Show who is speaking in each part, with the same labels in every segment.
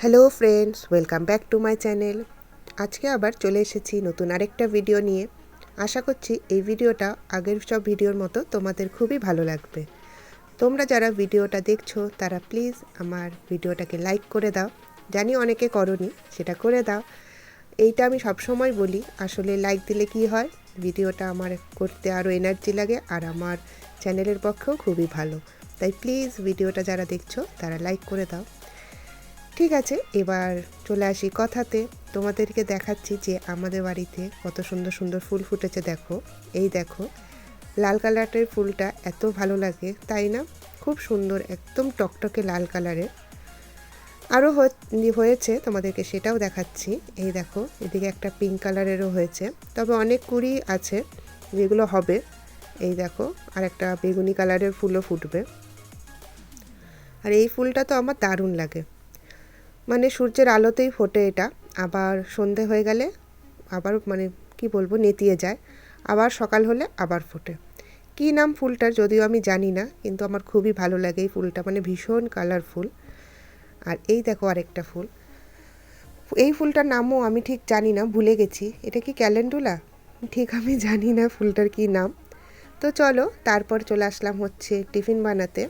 Speaker 1: Hello friends, welcome back to my channel. আজকে আবার চলে এসেছি নতুন আরেকটা ভিডিও নিয়ে। আশা করছি এই ভিডিওটা আগের সব ভিডিওর মতো তোমাদের খুবই ভালো লাগবে। তোমরা যারা ভিডিওটা দেখছ, তারা প্লিজ আমার ভিডিওটাকে লাইক করে দাও। জানি অনেকে করনি, সেটা করে দাও। এইটা আমি সবসময় বলি, আসলে লাইক দিলে কি হয়? ভিডিওটা আমার করতে আরও এনার্জি লাগে আর আমার চ্যানেলের পক্ষেও খুবই ভালো। তাই প্লিজ ভিডিওটা যারা দেখছ, তারা লাইক করে দাও। ঠিক আছে, এবার চলে আসি কথাতে। তোমাদেরকে দেখাচ্ছি যে আমাদের বাড়িতে কত সুন্দর সুন্দর ফুল ফুটেছে, দেখো। এই দেখো, লাল কালারের ফুলটা এত ভালো লাগে, তাই না? খুব সুন্দর, একদম টকটকে লাল কালারের। আরও হয়েছে, তোমাদেরকে সেটাও দেখাচ্ছি। এই দেখো, এদিকে একটা পিঙ্ক কালারেরও হয়েছে। তবে অনেক কুড়ি আছে, যেগুলো হবে। এই দেখো, আর একটা বেগুনি কালারের ফুলও ফুটবে। আর এই ফুলটা তো আমার দারুণ লাগে। মানে সূর্যের আলোতেই ফোটে এটা। আবার সন্ধে হয়ে গেলে আবার মানে কি বলব, নেতিয়ে যায়। আবার সকাল হলে আবার ফোটে। কী নাম ফুলটার যদিও আমি জানি না, কিন্তু আমার খুবই ভালো লাগে এই ফুলটা। মানে ভীষণ কালারফুল আর এই দেখো আরেকটা ফুল। এই ফুলটার নামও আমি ঠিক জানি না, ভুলে গেছি। এটা কি ক্যালেন্ডুলা? ঠিক আমি জানি না ফুলটার কি নাম। তো চলো, তারপর চলে আসলাম হচ্ছে টিফিন বানাতে।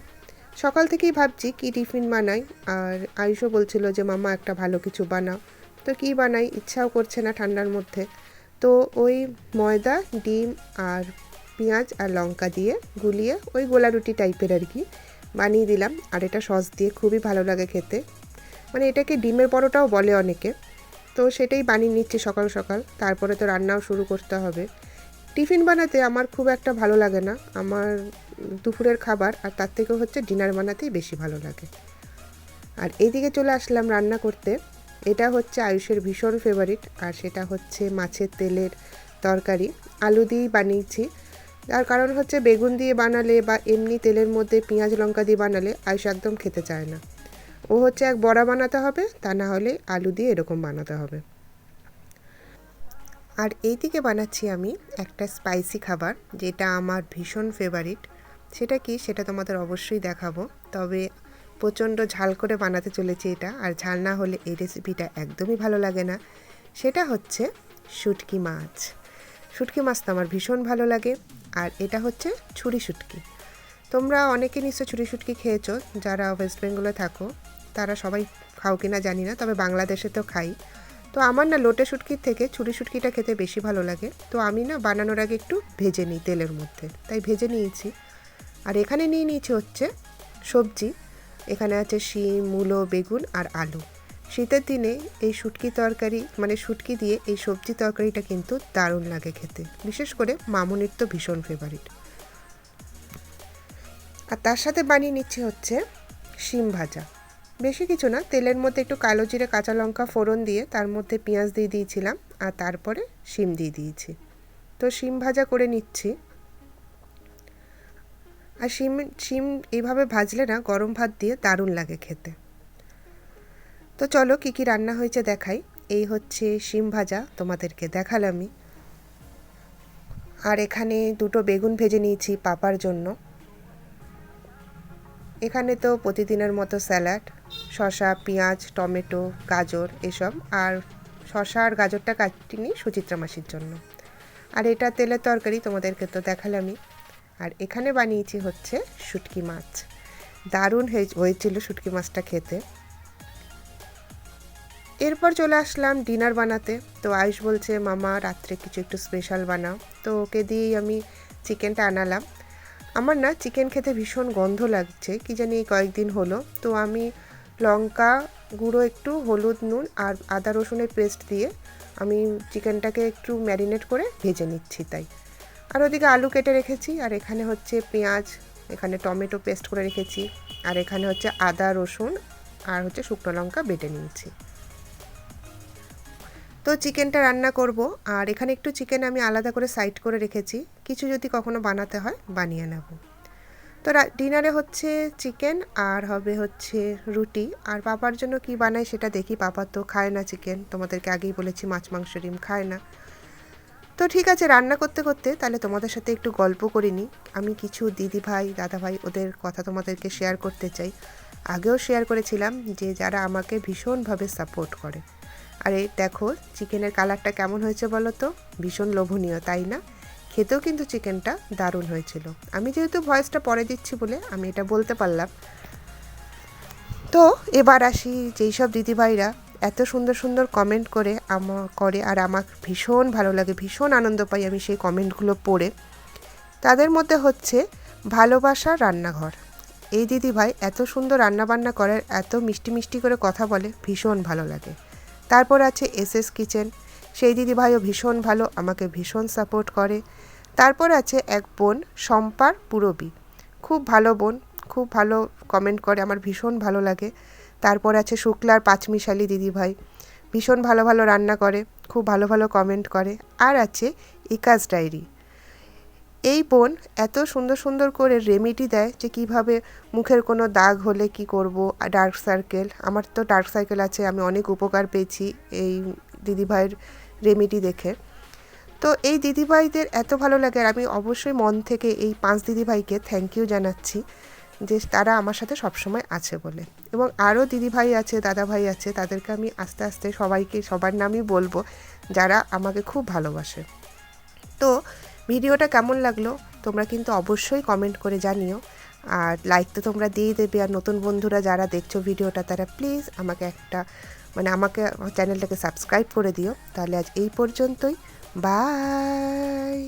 Speaker 1: সকাল থেকেই ভাবছি কি টিফিন বানাই। আর আয়ুষও বলছিল যে মামা একটা ভালো কিছু বানাও। তো কি বানাই? ইচ্ছাও করছে না ঠান্ডার মধ্যে। তো ওই ময়দা, ডিম আর পেঁয়াজ আর লঙ্কা দিয়ে গুলিয়ে ওই গোলা রুটি টাইপের আর কি বানিয়ে দিলাম। আর এটা সস দিয়ে খুবই ভালো লাগে খেতে। মানে এটাকে ডিমের পরোটাও বলে অনেকে। তো সেটাই বানিয়ে নিচ্ছি সকাল সকাল। তারপরে তো রান্নাও শুরু করতে হবে। টিফিন বানাতে আমার খুব একটা ভালো লাগে না। আমার দুপুরের খাবার আর তার থেকেও হচ্ছে ডিনার বানাতেই বেশি ভালো লাগে। আর এইদিকে চলে আসলাম রান্না করতে। এটা হচ্ছে আয়ুষের ভীষণ ফেভারিট আর সেটা হচ্ছে মাছের তেলের তরকারি। আলু দিয়েই বানিয়েছি। তার কারণ হচ্ছে বেগুন দিয়ে বানালে বা এমনি তেলের মধ্যে পেঁয়াজ, লঙ্কা দিয়ে বানালে আয়ুষ একদম খেতে চায় না। ও হচ্ছে এক বড়া বানাতে হবে, তা না হলে আলু দিয়ে এরকম বানাতে হবে। আর এই দিকে বানাচ্ছি আমি একটা স্পাইসি খাবার, যেটা আমার ভীষণ ফেভারিট সেটা কি সেটা তোমাদের অবশ্যই দেখাবো। তবে প্রচণ্ড ঝাল করে বানাতে চলেছি এটা, আর ঝাল না হলে এই রেসিপিটা একদমই ভালো লাগে না। সেটা হচ্ছে শুটকি মাছ। শুটকি মাছ তো আমার ভীষণ ভালো লাগে, আর এটা হচ্ছে ছুরি শুটকি। তোমরা অনেকে নিশ্চয় ছুরি শুটকি খেয়েছো, যারা ওয়েস্ট বেঙ্গলে থাকো, তারা সবাই খাও কিনা জানি না, তবে বাংলাদেশে তো খাই। তো আমার না লোটে শুটকির থেকে ছুরি শুটকিটা খেতে বেশি ভালো লাগে। তো আমি না বানানোর আগে একটু ভেজে নিই তেলের মধ্যে। তাই ভেজে নিয়েছি। আর এখানে নিয়ে নিয়েছি হচ্ছে সবজি। এখানে আছে শিম, মূলো, বেগুন আর আলু। শীতের দিনে এই শুটকি তরকারি মানে শুটকি দিয়ে এই সবজি তরকারিটা কিন্তু দারুণ লাগে খেতে। বিশেষ করে মামুনির তো ভীষণ ফেভারিট আর তার সাথে বানিয়ে নিচ্ছি হচ্ছে শিম ভাজা। বেশি কিছু না, তেলের মধ্যে একটু কালো জিরে, কাঁচা লঙ্কা ফোড়ন দিয়ে তার মধ্যে পেঁয়াজ দিয়ে দিয়েছিলাম আর তারপরে শিম দিয়ে দিয়েছি। তো শিম ভাজা করে নিচ্ছি। আর শিম শিম এইভাবে ভাজলে না গরম ভাত দিয়ে দারুণ লাগে খেতে। তো চলো কী কী রান্না হয়েছে দেখাই। এই হচ্ছে শিম ভাজা, তোমাদেরকে দেখালামই আর এখানে দুটো বেগুন ভেজে নিয়েছি পাপার জন্য। এখানে তো প্রতিদিনের মতো স্যালাড, শসা, পেঁয়াজ, টমেটো, গাজর এসব। আর শসা আর গাজরটা কাটিনি সুচিত্রা মাসির জন্য। আর এটা তেলের তরকারি, তোমাদেরকে তো দেখালামই। আর এখানে বানিয়েছি হচ্ছে শুটকি মাছ। দারুণ হয়েছিল শুটকি মাছটা খেতে। এরপর চলে আসলাম ডিনার বানাতে। তো আয়ুষ বলছে, মামা, রাত্রে কিছু একটু স্পেশাল বানাও। তো ওকে দিয়েই আমি চিকেনটা আনালাম। আমার না চিকেন খেতে ভীষণ গন্ধ লাগছে, কি জানি কয়েকদিন হলো। তো আমি লঙ্কা গুঁড়ো একটু, হলুদ নুন আর আদা রসুনের পেস্ট দিয়ে আমি চিকেনটাকে একটু ম্যারিনেট করে ভেজে নিচ্ছি তাই। আর ওদিকে আলু কেটে রেখেছি, আর এখানে হচ্ছে পেঁয়াজ, এখানে টমেটো পেস্ট করে রেখেছি, আর এখানে হচ্ছে আদা, রসুন, আর হচ্ছে শুকনো লঙ্কা বেটে নিয়েছি। তো চিকেনটা রান্না করব, আর এখানে একটু চিকেন আমি আলাদা করে সাইড করে রেখেছি, কিছু যদি কখনো বানাতে হয় বানিয়ে নেব। তো ডিনারে হচ্ছে চিকেন, আর হবে হচ্ছে রুটি, আর পাপার জন্য কি বানায় সেটা দেখি, পাপা তো খায় না চিকেন, তোমাদেরকে আগেই বলেছি মাছ, মাংস, ডিম খায় না। তো ঠিক আছে, রান্না করতে করতে তাহলে তোমাদের সাথে একটু গল্প করে নিই। আমি কিছু দিদি ভাই দাদা ভাই ওদের কথা তোমাদেরকে শেয়ার করতে চাই। আগেও শেয়ার করেছিলাম যে যারা আমাকে ভীষণভাবে সাপোর্ট করে। আরে দেখো চিকেনের কালারটা কেমন হয়েছে বলো তো? ভীষণ লোভনীয়, তাই না? খেতেও কিন্তু চিকেনটা দারুণ হয়েছিল। আমি যেহেতু ভয়েসটা পরে দিচ্ছি বলে আমি এটা বলতে পারলাম। তো এবার আসি যেই সব দিদিভাইরা এত সুন্দর সুন্দর কমেন্ট করে আমা, করে আর আমার ভীষণ ভালো লাগে, ভীষণ আনন্দ পাই আমি সেই কমেন্টগুলো পড়ে। তাদের মধ্যে হচ্ছে ভালোবাসা রান্নাঘর। এই দিদিভাই এত সুন্দর রান্নাবান্না করে, এত মিষ্টি মিষ্টি করে কথা বলে, ভীষণ ভালো লাগে। তারপর আছে এস এস কিচেন সেই দিদিভাইও ভীষণ ভালো, আমাকে ভীষণ সাপোর্ট করে। তারপর আছে এক বোন সম্পার পুরবী। খুব ভালো বোন, খুব ভালো কমেন্ট করে, আমার ভীষণ ভালো লাগে। তারপর আছে শুক্লার পাঁচমিশালি দিদিভাই। ভীষণ ভালো ভালো রান্না করে, খুব ভালো ভালো কমেন্ট করে। আর আছে ইকাস ডায়েরি। এই বোন এত সুন্দর সুন্দর করে রেমেডি দেয় যে কীভাবে মুখের কোনো দাগ হলে কি করব ডার্ক সার্কেল আমার তো ডার্ক সার্কেল আছে, আমি অনেক উপকার পেয়েছি এই দিদিভাইয়ের রেমেডি দেখে। তো এই দিদিভাইদের এত ভালো লাগে আর আমি অবশ্যই মন থেকে এই পাঁচ দিদিভাইকে থ্যাংক ইউ জানাচ্ছি। যে তারা আমার সাথে সবসময় আছে বলে। এবং আরও দিদিভাই আছে, দাদাভাই আছে, তাদেরকে আমি আস্তে আস্তে সবাইকে, সবার নামই বলব, যারা আমাকে খুব ভালোবাসে। তো ভিডিওটা কেমন লাগল? তোমরা কিন্তু অবশ্যই কমেন্ট করে জানিও। আর লাইক তো তোমরা দিয়ে দেবে। আর নতুন বন্ধুরা যারা দেখছ ভিডিওটা, তারা প্লিজ আমাকে একটা মানে আমাকে চ্যানেলটাকে সাবস্ক্রাইব করে দিও। তাহলে আজ এই পর্যন্তই। বাই